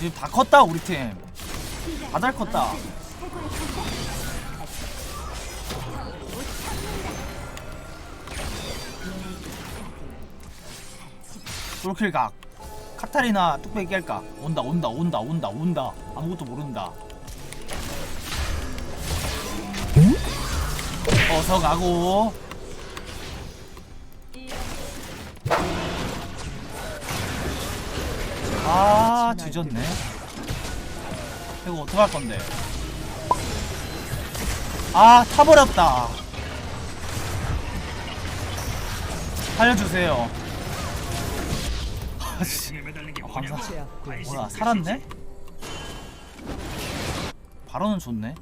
지금 다 컸다 우리 팀. 다잘 컸다. 솔킬 각. 카타리나 뚝배기 깰까? 온다 온다 온다 온다 온다. 아무것도 모른다. 어서 가고. 아 뒤졌네. 이거 어떡할 건데? 아 타버렸다. 살려주세요. 아씨, 아, 감사. 뭐야 살았네? 바로는 좋네.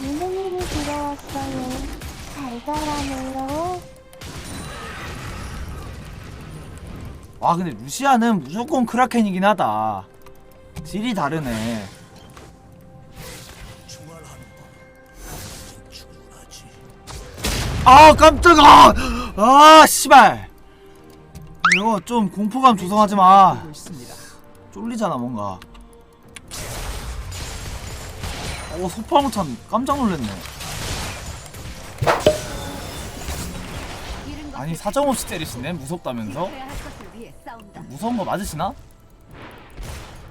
무슨 일이 들어왔어요? 잘 가라네요. 와 근데 루시아는 무조건 크라켄이긴 하다. 질이 다르네. 아 깜짝아! 아 씨발. 이거 좀 공포감 조성하지 마. 쫄리잖아 뭔가. 오 소파무탄 깜짝 놀랐네. 아니 사정 없이 때리시네 무섭다면서? 무서운 거 맞으시나?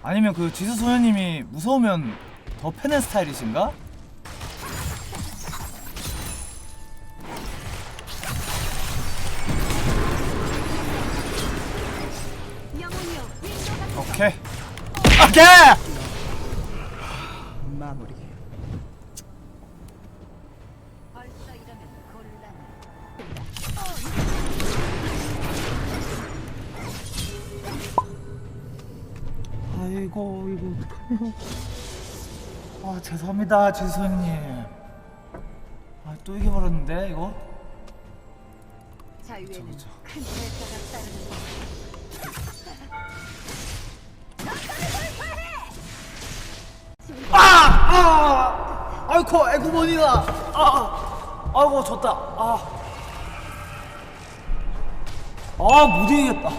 아니면 그 지수 소녀님이 무서우면 더 패는 스타일이신가? 오케이 오케이 이거 어떡해요 아 죄송합니다 지수 소녀님 아또 이겨버렸는데 이거 자유에는 그쵸. 큰 대가가 따르는 법. 아! 아! 아이고 에구머니다 아! 아이고 졌다 아! 아, 못 이기겠다.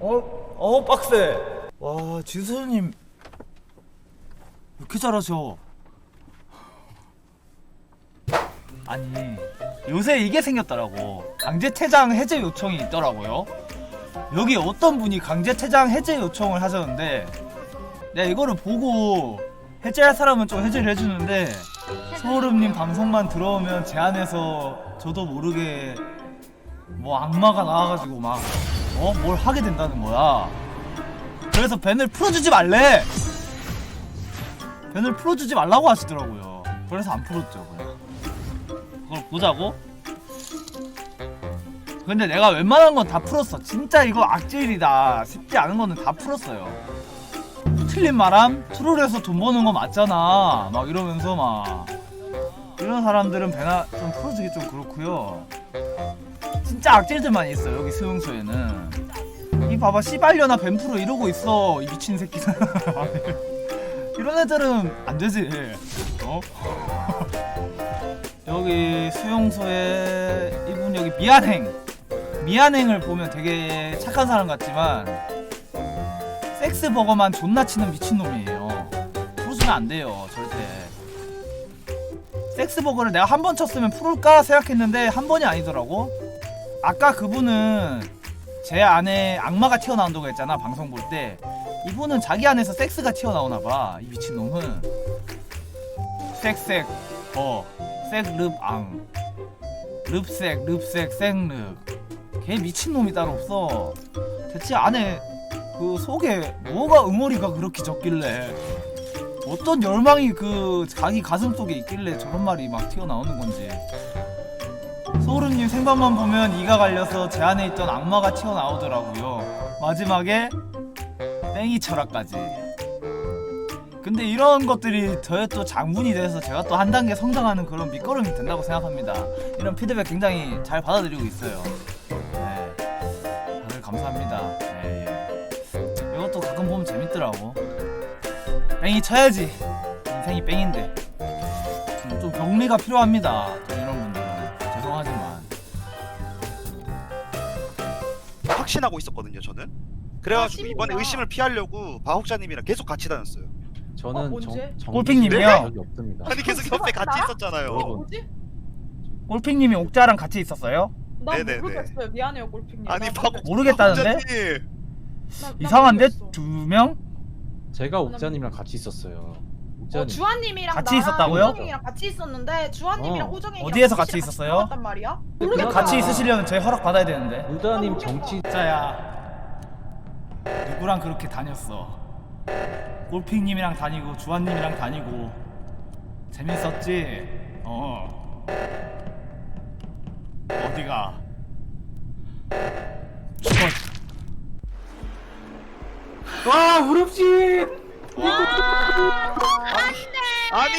어, 어, 빡세. 와, 지수님. 왜 이렇게 잘하셔? 아니, 요새 이게 생겼더라고. 강제 퇴장 해제 요청이 있더라고요. 여기 어떤 분이 강제 퇴장 해제 요청을 하셨는데, 내가 이거를 보고 해제할 사람은 좀 해제를 해주는데, 소울음님 방송만 들어오면 제 안에서 저도 모르게 뭐 악마가 나와가지고 막 어? 뭘 하게 된다는 거야 그래서 벤을 풀어주지 말래. 벤을 풀어주지 말라고 하시더라고요. 그래서 안 풀었죠 그냥. 그걸 보자고? 근데 내가 웬만한 건 다 풀었어. 진짜 이거 악질이다. 쉽지 않은 거는 다 풀었어요. 틀린 말함? 트롤에서 돈 버는 거 맞잖아. 막 이러면서 막. 이런 사람들은 배나 좀 풀어주기 좀 그렇고요. 진짜 악질들만 있어 여기 수용소에는 이 봐봐 씨발려나 뱀프로 이러고 있어 이 미친 새끼들 이런 애들은 안 되지. 어? 여기 수용소에 이분 여기 미안행. 미안행을 보면 되게 착한 사람 같지만 섹스 버거만 존나 치는 미친놈이에요. 풀어주면 안 돼요 절대. 섹스 버거를 내가 한 번 쳤으면 풀을까 생각했는데 한 번이 아니더라고. 아까 그분은 제 안에 악마가 튀어나온다고 했잖아 방송 볼 때. 이분은 자기 안에서 섹스가 튀어나오나 봐 이 미친놈은. 섹색 어 섹릅앙. 릅색 릅색 색릅 걔 미친놈이 따로 없어. 대체 안에 그 속에 뭐가 응어리가 그렇게 적길래? 어떤 열망이 그 자기 가슴 속에 있길래 저런 말이 막 튀어나오는 건지 소르님 생방만 보면 이가 갈려서 제 안에 있던 악마가 튀어나오더라고요. 마지막에 땡이 철학까지. 근데 이런 것들이 저의 또 장분이 돼서 제가 또 한 단계 성장하는 그런 밑거름이 된다고 생각합니다. 이런 피드백 굉장히 잘 받아들이고 있어요. 네. 다들 감사합니다. 예, 예. 이것도 가끔 보면 재밌더라고. 뺑이 쳐야지. 인생이 뺑인데. 좀- 좀 격리가 필요합니다. 확신하고 있었거든요 저는 그래가지고 아, 이번에. 의심을 피하려고 바혹자님이랑 계속 같이 다녔어요. 저는 어, 언제? 정, 정 골핑님이요? 적이 없습니다. 아니 계속 옆에 같이 나? 있었잖아요. 여러분. 뭐지? 골핑님이 옥자랑 같이 있었어요? 나 네네네. 모르겠어요. 미안해요, 골핑님. 아니 나 바혹 모르겠다는데? 바혹자님. 나- 나 이상한데 모르겠어. 두 명? 제가 옥자님이랑 같이 있었어요. 어. 주한님이랑 같이 나랑 있었다고요? 호정이랑 같이 있었는데 주한님이랑 어. 호정이랑 어디에서 같이 있었어요? 단 말이야? 모르겠다. 같이 있으시려면 제 허락 받아야 되는데. 루다님 정치 자야 누구랑 그렇게 다녔어? 골핑님이랑 다니고 주한님이랑 다니고 재밌었지? 어 어디가? 죽어 와 무릎씨 아니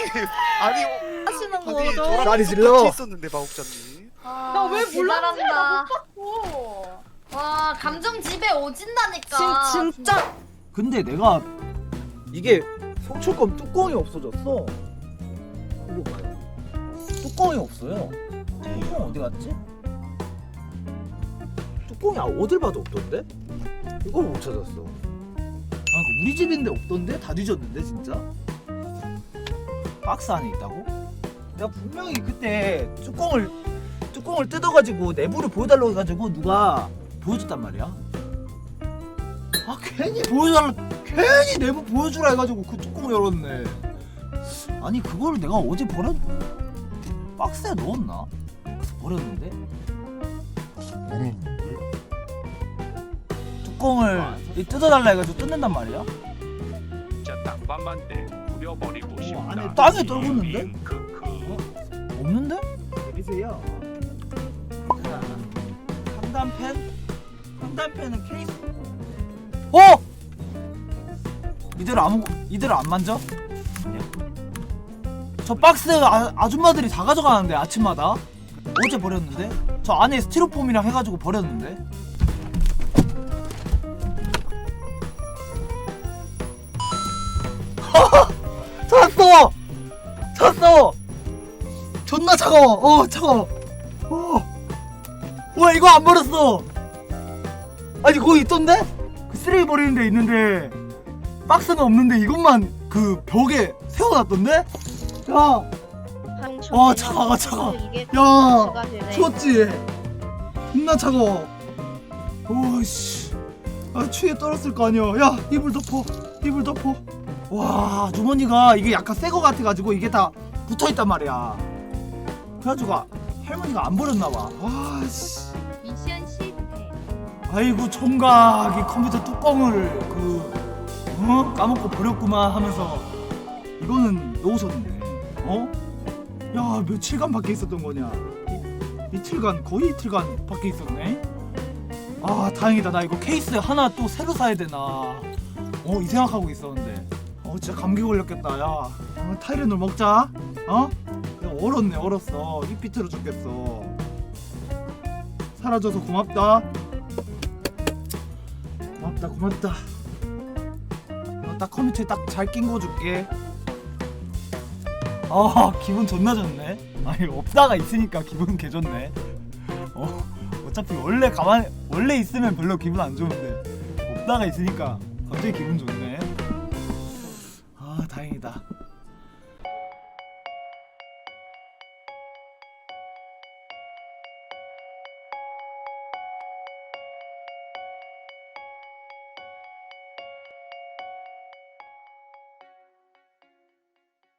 아니 하시는 아니 거죠? 저랑 계속 질러. 같이 있었는데 바혹자님. 나왜 몰랐지? 나못 봤어. 와 감정 집에 오진다니까. 진, 진짜 근데 내가 이게 송출검 뚜껑이 없어졌어. 이거 봐요. 뚜껑이 없어요 뚜껑 어디 갔지? 뚜껑이 아, 어딜 봐도 없던데? 이걸 못 찾았어. 아 이거 우리 집인데 없던데? 다 뒤졌는데 진짜? 박스 안에 있다고? 내가 분명히 그때 뚜껑을 뚜껑을 뜯어가지고 내부를 보여달라고 해가지고 누가 보여줬단 말이야. 아 괜히 보여달라 괜히 내부 보여주라 해가지고 그 뚜껑 열었네. 아니 그걸 내가 어제 버렸 박스에 넣었나? 그래서 버렸는데? 뚜껑을 이 뜯어달라 해가지고 뜯는단 말이야? 진짜 땅밥만 때 뿌려버리고 싶다. 안에 땅에 떨궜는데? 잉, 크크. 없는데? 내리세요. 자, 상단펜? 상단펜은 케이스 어! 이대로 아무 이대로 안 만져? 저 박스 아, 아줌마들이 다 가져가는데 아침마다 어제 버렸는데 저 안에 스티로폼이랑 해가지고 버렸는데 찾았어! 존나 차가워 어 차가워 어. 와 이거 안 버렸어 아니 거기 있던데? 그 쓰레기 버리는 데 있는데 박스는 없는데 이것만 그 벽에 세워놨던데? 야 와, 차가워, 차가워. 야, 추웠지? 존나 차가워 오씨 아 추위에 떨었을 거 아니야 야 이불 덮어 이불 덮어 와 주머니가 이게 약간 새 거 같아가지고 이게 다 붙어있단 말이야. 그래가지고 아, 할머니가 안 버렸나봐. 와씨. 미션 실패. 아이고 총각 이 컴퓨터 뚜껑을 그 어? 까먹고 버렸구만 하면서 이거는 놓으셨네 어? 야 며칠간 밖에 있었던 거냐? 이, 이틀간 거의 이틀간 밖에 있었네. 아 다행이다. 나 이거 케이스 하나 또 새로 사야 되나. 어 이 생각하고 있었는데 어 진짜 감기 걸렸겠다 야. 어, 타이레놀 먹자. 어? 야, 얼었네 얼었어. 힙 비틀어 죽겠어. 사라져서 고맙다. 고맙다 고맙다. 이거 딱 컴퓨터에 딱 잘 낀 거 줄게. 아 기분 존나 좋네. 아니 없다가 있으니까 기분 개 좋네. 어 어차피 원래 가만 원래 있으면 별로 기분 안 좋은데 없다가 있으니까 갑자기 기분 좋네. 아 다행이다.